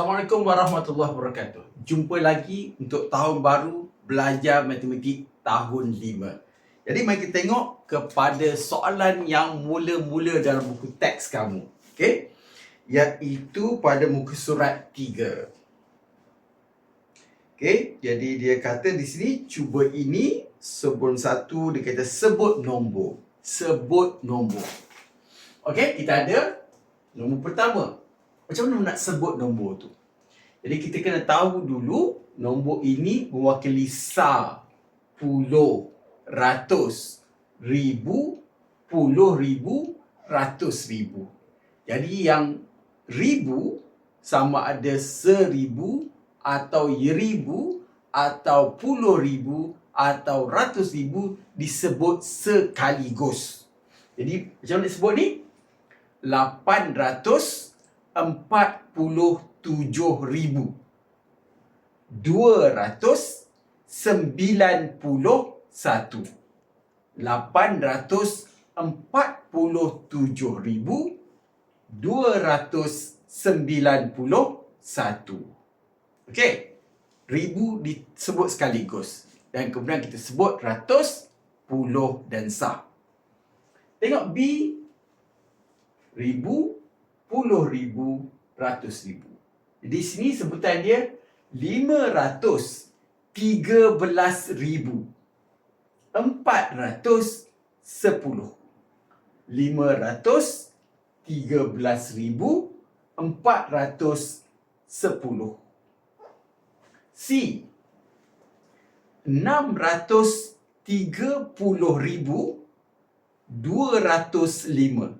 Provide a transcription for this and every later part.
Assalamualaikum warahmatullahi wabarakatuh. Jumpa lagi untuk tahun baru belajar matematik tahun 5. Jadi mari kita tengok kepada soalan yang mula-mula dalam buku teks kamu. Okey? Iaitu pada muka surat 3. Okey, jadi dia kata di sini cuba ini sebelum satu dia kata sebut nombor. Sebut nombor. Okey, kita ada nombor pertama. Macam mana nak sebut nombor tu? Jadi kita kena tahu dulu nombor ini mewakili sa, puluh, ratus, ribu, puluh ribu, ratus ribu. Jadi yang ribu sama ada seribu atau ribu atau puluh ribu atau ratus ribu disebut sekaligus. Jadi macam mana disebut ni? 800 empat puluh tujuh ribu. dua ratus sembilan puluh satu. lapan ratus empat puluh tujuh ribu dua ratus sembilan puluh satu. Okey, ribu disebut sekaligus. Dan kemudian kita sebut ratus, puluh dan sah. Tengok B, ribu, puluh ribu, ratus ribu. Di sini sebutan dia lima ratus tiga belas ribu empat ratus sepuluh. Lima ratus tiga belas ribu empat ratus sepuluh. C. Enam ratus tiga puluh ribu dua ratus lima.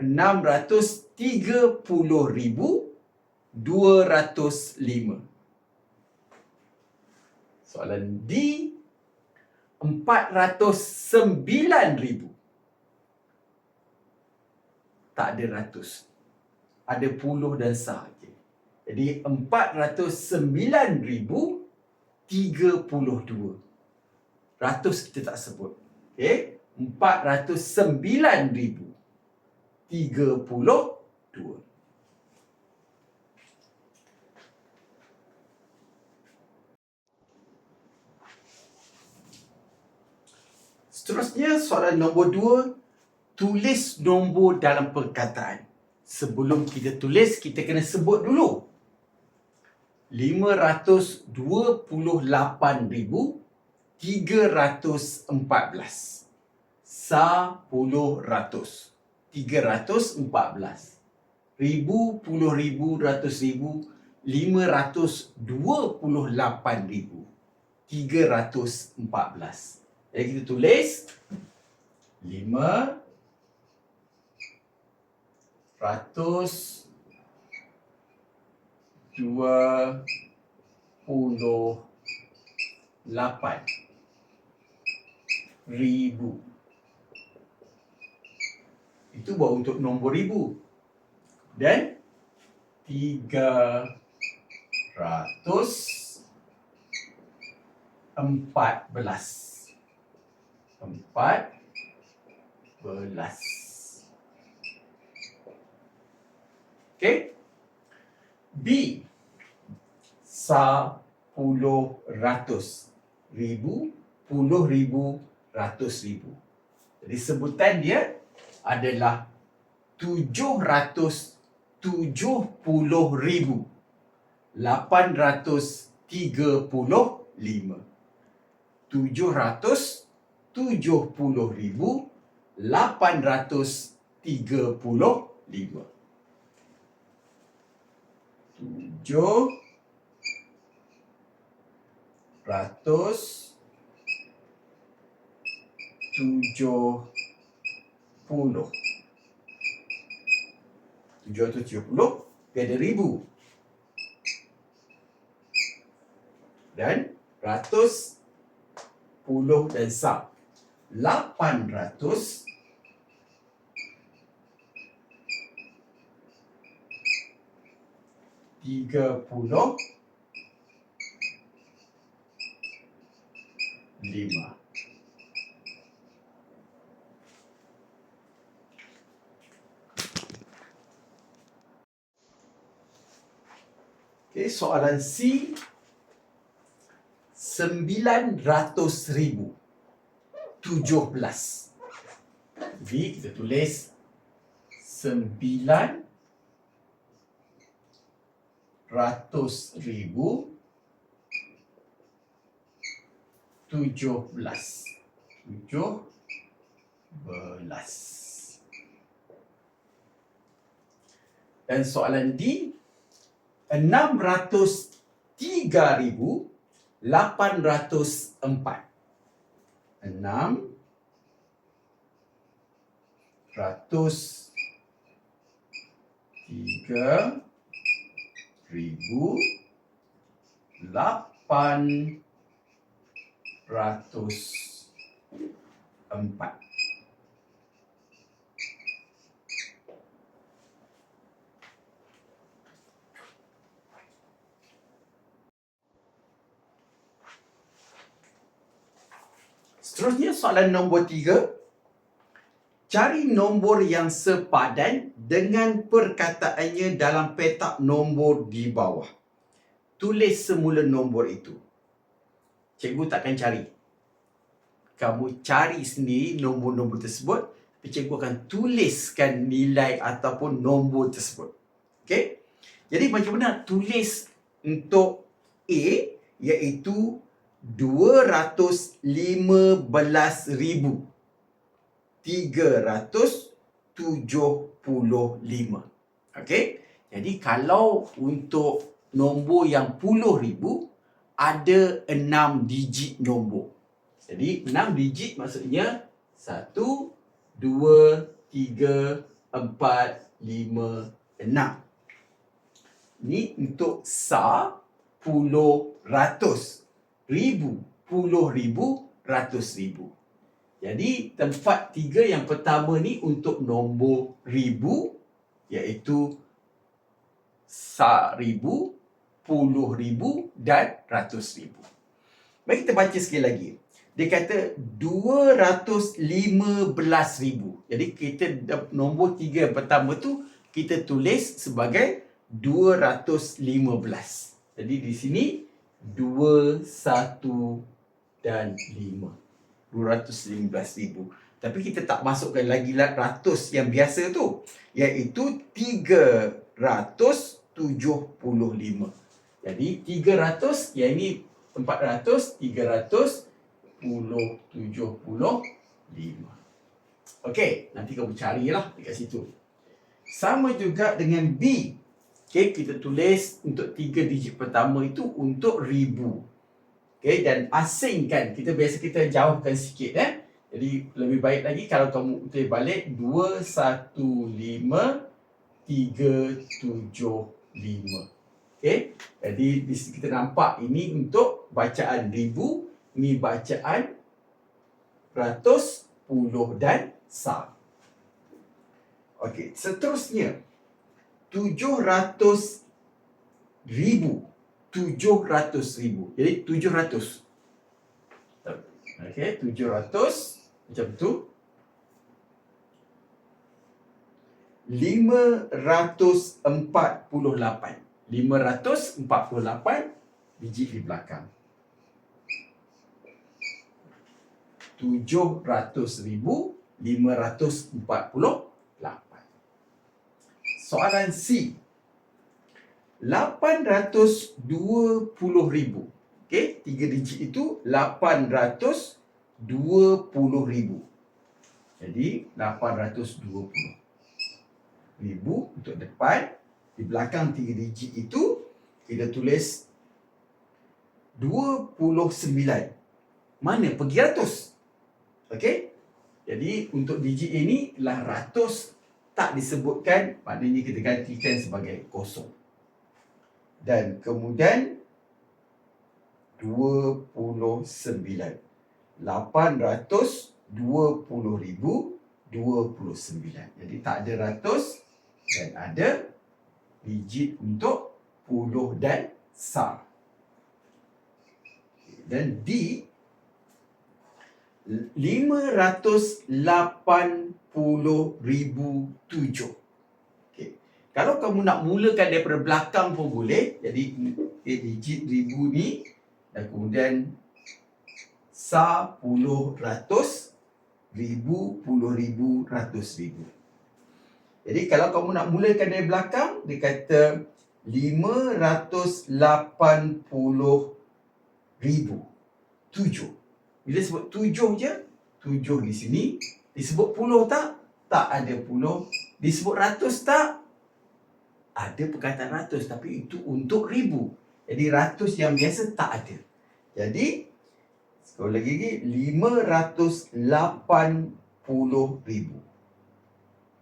630,205. Soalan D 409,000. Tak ada ratus. Ada puluh dan sah. Jadi 409,032. Ratus kita tak sebut. Okey? 409,000 tiga puluh dua. Seterusnya soalan nombor dua, tulis nombor dalam perkataan. Sebelum kita tulis, kita kena sebut dulu. 528,314. Sepuluh ratus. 314 ribu puluh ribu ratus ribu lima ratus dua puluh lapan ribu. tiga ratus empat belas. Jadi kita tulis lima ratus dua puluh lapan ribu itu baru untuk nombor ribu. Dan tiga ratus empat belas. Empat belas. Okay. B. Sepuluh ratus. Ribu, puluh ribu, ratus ribu. Jadi sebutan dia adalah tujuh ratus tujuh puluh ribu. lapan ratus tiga puluh lima. Tujuh ratus tujuh Tujuh ratus tujuh puluh. Tiada ribu. Dan ratus puluh dan sab. Lapan ratus tiga puluh lima. Okey, soalan C. Sembilan ratus ribu. Tujuh belas. Jadi kita tulis sembilan ratus ribu tujuh belas. Tujuh belas. Dan soalan D, enam ratus tiga ribu lapan ratus empat. Enam ratus tiga ribu lapan ratus empat. Seterusnya soalan nombor tiga. Cari nombor yang sepadan dengan perkataannya dalam petak nombor di bawah. Tulis semula nombor itu. Cikgu takkan cari. Kamu cari sendiri nombor-nombor tersebut. Tapi cikgu akan tuliskan nilai ataupun nombor tersebut. Okey? Jadi macam mana tulis untuk A iaitu 215,000. 375. Okey? Jadi kalau untuk nombor yang puluh ribu ada enam digit nombor. Jadi enam digit maksudnya satu, dua, tiga, empat, lima, enam. Ini untuk sa, puluh, ratus. Ribu, puluh ribu, ratus ribu. Jadi tempat tiga yang pertama ni untuk nombor ribu iaitu sa ribu, puluh ribu dan ratus ribu. Mari kita baca sekali lagi. Dia kata 215 ribu. Jadi kita nombor tiga yang pertama tu kita tulis sebagai 215. Jadi di sini 2, 1 dan 5. 215,000. Tapi kita tak masukkan lagi lah ratus yang biasa tu. Iaitu 375. Jadi 300, yang ini 400, 300, 10, 75. Okey, nanti kamu carilah dekat situ. Sama juga dengan B. Okey, kita tulis untuk tiga digit pertama itu untuk ribu. Okay, dan asingkan. Kita biasa kita jauhkan sikit eh. Jadi lebih baik lagi kalau kamu tulis balik 2, 1, 5, 3, 7, 5. Okay. Jadi di sini kita nampak ini untuk bacaan ribu. Ini bacaan ratus, puluh dan sa. Okey, seterusnya. 700 ribu. 700 ribu. Jadi 700 Okay 700 Macam tu. 548 548 Biji di belakang. 700 ribu 548 Soalan C. 820 ribu. Okey, tiga digit itu 820 ribu. Jadi 820 ribu untuk depan. Di belakang tiga digit itu kita tulis 29. Mana pergi ratus? Okey. Jadi untuk digit ini lah ratus tak disebutkan, maknanya kita gantikan sebagai kosong. Dan kemudian 29 820 ribu 29 jadi tak ada ratus dan ada digit untuk puluh dan sa dan D 580 ribu tujuh. Okay. Kalau kamu nak mulakan daripada belakang pun boleh. Jadi okay, digit ribu ni dan kemudian sa puluh ratus ribu puluh ribu ratus ribu. Jadi kalau kamu nak mulakan dari belakang, dia kata 580 ribu. Tujuh. Bila sebut tujuh je, tujuh di sini. Disebut puluh tak? Tak ada puluh. Disebut ratus tak? Ada perkataan ratus tapi itu untuk ribu. Jadi ratus yang biasa tak ada. Jadi, sekali lagi lagi, 580 ribu.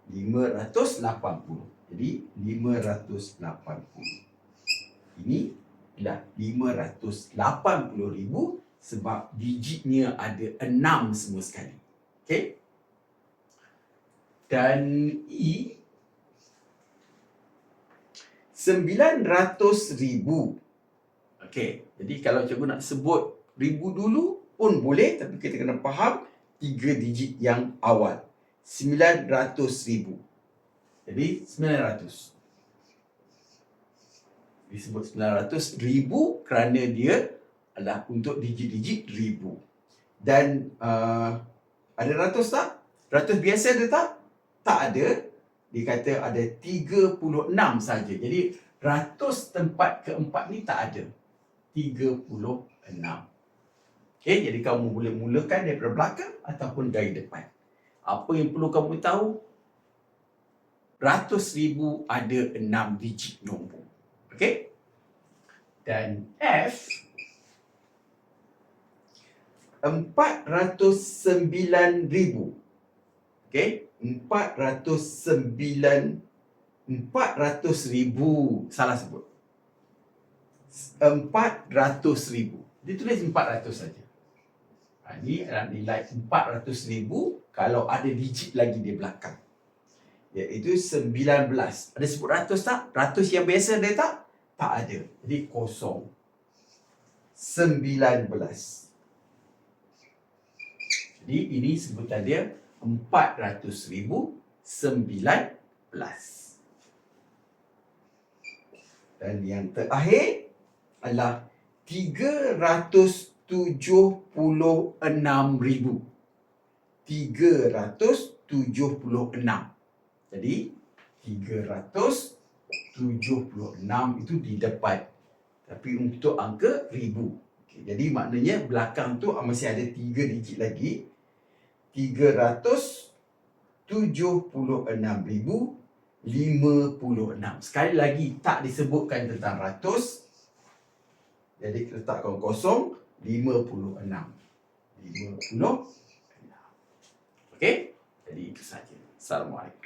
580. Jadi 580. Ini adalah 580 ribu sebab digitnya ada 6 semua sekali. Okey? Dan E 900 ribu. Okey, jadi kalau cikgu nak sebut ribu dulu pun boleh tapi kita kena faham tiga digit yang awal. 900 ribu. Jadi 900. Disebut 900 ribu kerana dia adalah untuk digit-digit ribu. Dan uh, ada ratus tak? Ratus biasa ada tak? Tak ada. Dia kata ada 36 saja. Jadi ratus tempat keempat ni tak ada. 36. Okay, jadi kamu boleh mulakan daripada belakang ataupun dari depan. Apa yang perlu kamu tahu? Ratus ribu ada enam digit nombor. Okey? Dan F empat ratus sembilan ribu. Okey? Empat ratus sembilan empat ratus ribu. Salah sebut. Empat ratus ribu. Dia tulis empat ratus saja. Ini adalah nilai empat ratus ribu kalau ada digit lagi di belakang. Iaitu 19. Ada sebut ratus tak? Ratus yang biasa ada tak? Tak ada. Jadi kosong. 19. Jadi ini sebutan dia 400 ribu 19. Dan yang terakhir adalah 376 ribu. 376. Jadi 376 itu di depan. Tapi untuk angka ribu. Okay, jadi maknanya belakang tu masih ada tiga digit lagi. 376 ribu 56. Sekali lagi tak disebutkan tentang ratus. Jadi letakkan kosong 56. 56. Okey? Jadi itu saja. Assalamualaikum.